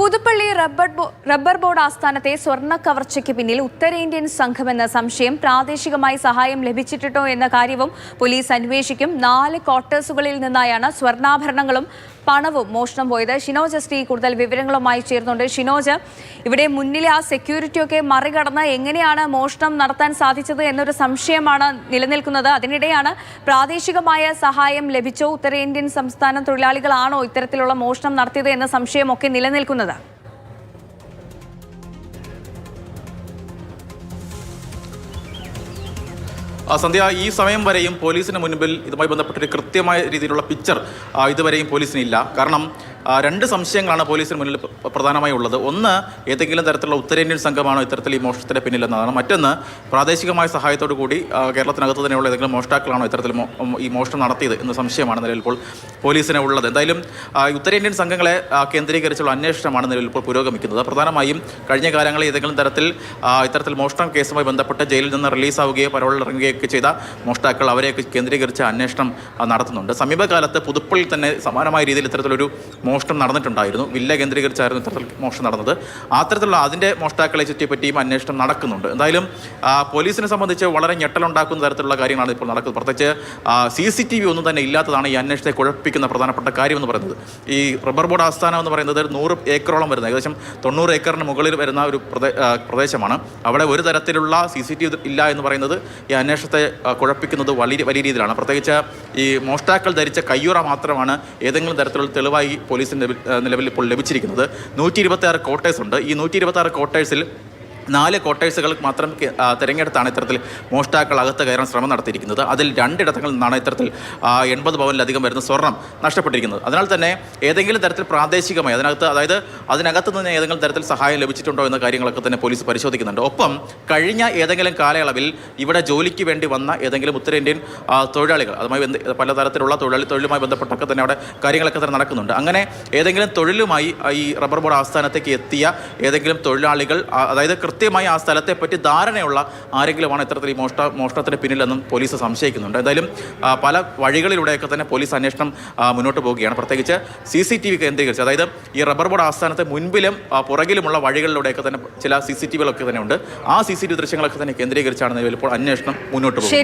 Puthuppally rubber rubber board ആസ്ഥാനത്തെ സ്വർണ കവർച്ചയ്ക്ക് പിന്നിൽ ഉത്തരേന്ത്യൻ സംഘമെന്ന സംശയം പ്രാദേശികമായി സഹായം ലഭിച്ചിട്ടുണ്ടോ എന്ന കാര്യവും പോലീസ് അന്വേഷിക്കും. നാല് ക്വാർട്ടേഴ്സുകളിൽ നിന്നായാണ് സ്വർണാഭരണങ്ങളും പണവും മോഷണം പോയത്. ഷിനോജ് എസ് കൂടുതൽ വിവരങ്ങളുമായി ചേർന്നുണ്ട് ഷിനോജ് ഇവിടെ മുന്നിലെ ആ സെക്യൂരിറ്റിയൊക്കെ മറികടന്ന് എങ്ങനെയാണ് മോഷണം നടത്താൻ സാധിച്ചത് എന്നൊരു സംശയമാണ് നിലനിൽക്കുന്നത്. അതിനിടെയാണ് പ്രാദേശികമായ സഹായം ലഭിച്ചോ? ഉത്തരേന്ത്യൻ സംസ്ഥാന തൊഴിലാളികളാണോ ഇത്തരത്തിലുള്ള മോഷണം നടത്തിയത് എന്ന സംശയമൊക്കെ നിലനിൽക്കുന്നത്. സന്ധ്യ ഈ സമയം വരെയും പോലീസിന് മുൻപിൽ ഇതുമായി ബന്ധപ്പെട്ടൊരു കൃത്യമായ രീതിയിലുള്ള പിക്ചർ ഇതുവരെയും പോലീസിനില്ല. കാരണം രണ്ട് സംശയങ്ങളാണ് പോലീസിന് മുന്നിൽ പ്ര- പ്രധാനമായി ഉള്ളത്. ഒന്ന് ഏതെങ്കിലും തരത്തിലുള്ള ഉത്തരേന്ത്യൻ സംഘമാണോ ഇത്തരത്തിൽ ഈ മോഷണത്തിന്റെ പിന്നിലെന്നതാണ്. മറ്റൊന്ന് പ്രാദേശികമായ സഹായത്തോടു കൂടി കേരളത്തിനകത്ത് തന്നെയുള്ള ഏതെങ്കിലും മോഷ്ടാക്കളാണോ ഇത്തരത്തിൽ ഈ മോഷണം നടത്തിയത് എന്ന സംശയമാണ് നിലവിൽ ഇപ്പോൾ പോലീസിന് ഉള്ളത്. എന്തായാലും ഉത്തരേന്ത്യൻ സംഘങ്ങളെ കേന്ദ്രീകരിച്ചുള്ള അന്വേഷണമാണ് നിലവിൽ ഇപ്പോൾ പുരോഗമിക്കുന്നത്. പ്രധാനമായും കഴിഞ്ഞ കാലങ്ങളിൽ ഏതെങ്കിലും തരത്തിൽ ഇത്തരത്തിൽ മോഷണം കേസുമായി ബന്ധപ്പെട്ട് ജയിലിൽ നിന്ന് റിലീസാവുകയോ പരോളിൽ ഇറങ്ങുകയൊക്കെ ചെയ്ത മോഷ്ടാക്കൾ അവരെയൊക്കെ കേന്ദ്രീകരിച്ച് അന്വേഷണം നടത്തുന്നുണ്ട്. സമീപകാലത്ത് പുതുപ്പള്ളിൽ തന്നെ സമാനമായ രീതിയിൽ ഇത്തരത്തിലൊരു മോഷണം നടന്നിട്ടുണ്ടായിരുന്നു. വില്ല കേന്ദ്രീകരിച്ചായിരുന്നു ഇത്തരത്തിൽ മോഷണം നടന്നത്. അത്തരത്തിലുള്ള അതിന്റെ മോഷ്ടാക്കളെ ചുറ്റിപ്പറ്റിയും അന്വേഷണം നടക്കുന്നുണ്ട്. എന്തായാലും പോലീസിനെ സംബന്ധിച്ച് വളരെ ഞെട്ടലുണ്ടാക്കുന്ന തരത്തിലുള്ള കാര്യങ്ങളാണ് ഇപ്പോൾ നടക്കുന്നത്. പ്രത്യേകിച്ച് സി സി ടി വി ഒന്നും തന്നെ ഇല്ലാത്തതാണ് ഈ അന്വേഷണത്തെ കുഴപ്പിക്കുന്ന പ്രധാനപ്പെട്ട കാര്യം എന്ന് പറയുന്നത്. ഈ റബ്ബർ ബോർഡ് ആസ്ഥാനം എന്ന് പറയുന്നത് നൂറ് ഏക്കറോളം വരുന്ന ഏകദേശം തൊണ്ണൂറ് ഏക്കറിന് മുകളിൽ വരുന്ന ഒരു പ്രദേ- പ്രദേശമാണ്. അവിടെ ഒരു തരത്തിലുള്ള സി സി ടി വി ഇല്ല എന്ന് പറയുന്നത് ഈ അന്വേഷണത്തെ ആ, കുഴപ്പിക്കുന്നത് വലിയ വലിയ രീതിയിലാണ്. പ്രത്യേകിച്ച് ഈ മോഷ്ടാക്കൾ ധരിച്ച കയ്യുറ മാത്രമാണ് ഏതെങ്കിലും തരത്തിലുള്ള തെളിവായി പോലീസിന്റെ നിലവിൽ ഇപ്പോൾ ലഭിച്ചിരിക്കുന്നത്. നൂറ്റി ഇരുപത്തി കോട്ടേഴ്സ് ഉണ്ട്. ഈ നൂറ്റി ഇരുപത്തി കോട്ടേഴ്സിൽ നാല് കോട്ടേഴ്സുകൾ മാത്രം തിരഞ്ഞെടുത്താണ് ഇത്തരത്തിൽ മോഷ്ടാക്കൾ അകത്ത് കയറാൻ ശ്രമം നടത്തിയിരിക്കുന്നത്. അതിൽ രണ്ടിടത്തങ്ങളിൽ നിന്നാണ് ഇത്തരത്തിൽ എൺപത് പവനിലധികം വരുന്ന സ്വർണം നഷ്ടപ്പെട്ടിരിക്കുന്നത്. അതിനാൽ തന്നെ ഏതെങ്കിലും തരത്തിൽ പ്രാദേശികമായി അതിനകത്ത് അതായത് അതിനകത്ത് നിന്ന് ഏതെങ്കിലും തരത്തിൽ സഹായം ലഭിച്ചിട്ടുണ്ടോ എന്ന കാര്യങ്ങളൊക്കെ തന്നെ പോലീസ് പരിശോധിക്കുന്നുണ്ട്. ഒപ്പം കഴിഞ്ഞ ഏതെങ്കിലും കാലയളവിൽ ഇവിടെ ജോലിക്ക് വേണ്ടി വന്ന ഏതെങ്കിലും ഉത്തരേന്ത്യൻ തൊഴിലാളികൾ അതുമായി പലതരത്തിലുള്ള തൊഴിലാളി തൊഴിലുമായി ബന്ധപ്പെട്ടൊക്കെ തന്നെ അവിടെ കാര്യങ്ങളൊക്കെ തന്നെ നടക്കുന്നുണ്ട്. അങ്ങനെ ഏതെങ്കിലും തൊഴിലുമായി ഈ റബ്ബർ ബോർഡ് ആസ്ഥാനത്തേക്ക് എത്തിയ ഏതെങ്കിലും തൊഴിലാളികൾ അതായത് കൃത്യമായി ആ സ്ഥലത്തെ പറ്റി ധാരണയുള്ള ആരെങ്കിലുമാണ് ഇത്തരത്തിൽ ഈ മോഷ്ട മോഷ്ടത്തിന് പിന്നിലെന്നും പോലീസ് സംശയിക്കുന്നുണ്ട്. എന്തായാലും പല വഴികളിലൂടെയൊക്കെ തന്നെ പോലീസ് അന്വേഷണം മുന്നോട്ട് പോവുകയാണ്. പ്രത്യേകിച്ച് സി സി ടി വി കേന്ദ്രീകരിച്ച്. അതായത് ഈ റബ്ബർ ബോർഡ് ആസ്ഥാനത്തെ മുൻപിലും പുറകിലുമുള്ള വഴികളിലൂടെയൊക്കെ തന്നെ ചില സി സി ടി വികളൊക്കെ തന്നെ ഉണ്ട്. ആ സി സി ടി വി ദൃശ്യങ്ങളൊക്കെ തന്നെ കേന്ദ്രീകരിച്ചാണ് ഇപ്പോൾ അന്വേഷണം മുന്നോട്ട് പോകുന്നത്.